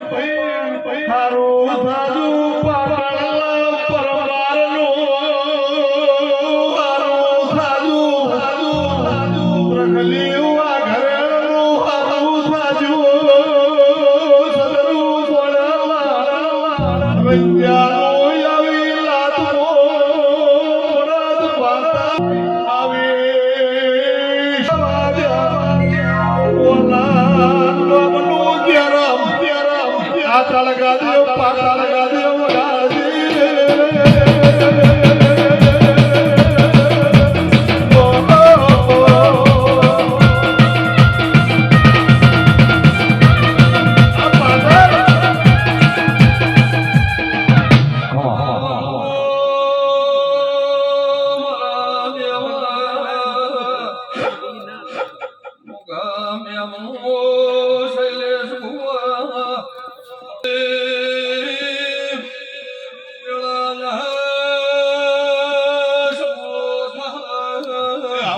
હારું થાજુ ધ્યાનમ આ તળગા દેવ પાતળગા દેવ માડી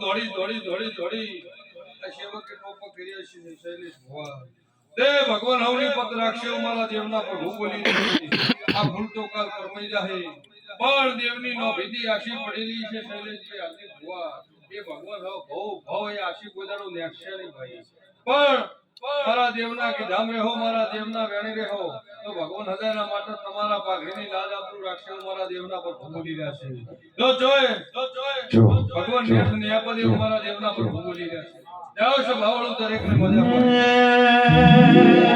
દોડી દોડી દોડી દોડી. આ સેવકે ટોપો કર્યો છે શૈલેષ ભુવા તે ભગવાન, હવની પદ રાખશે મારા દેવના પર હું બોલી ભૂલ કાલ કરમાઈ જાહે. પણ દેવની નો ભીતી આશી પડેલી છે શૈલેષભાઈ. આજે ભુવા એ ભગવાન હવ ભવ ભવ એ આશી ગોદાડો નેક્ષ્ય નહીં ભાઈ. પણ મારા દેવના કીધામ રહો મારા દેવના વેણી રહો તો ભગવાન હજારના માટે તમારા પાઘડીની લાજ આપણું રાખશે મારા દેવના પર ભૂલી રહેશે જો જોય જો જોય ભગવાન જો, નેત મારા દેવના પર ભૂલી જાઓ છો ભાવળું દરેકને મજા પડે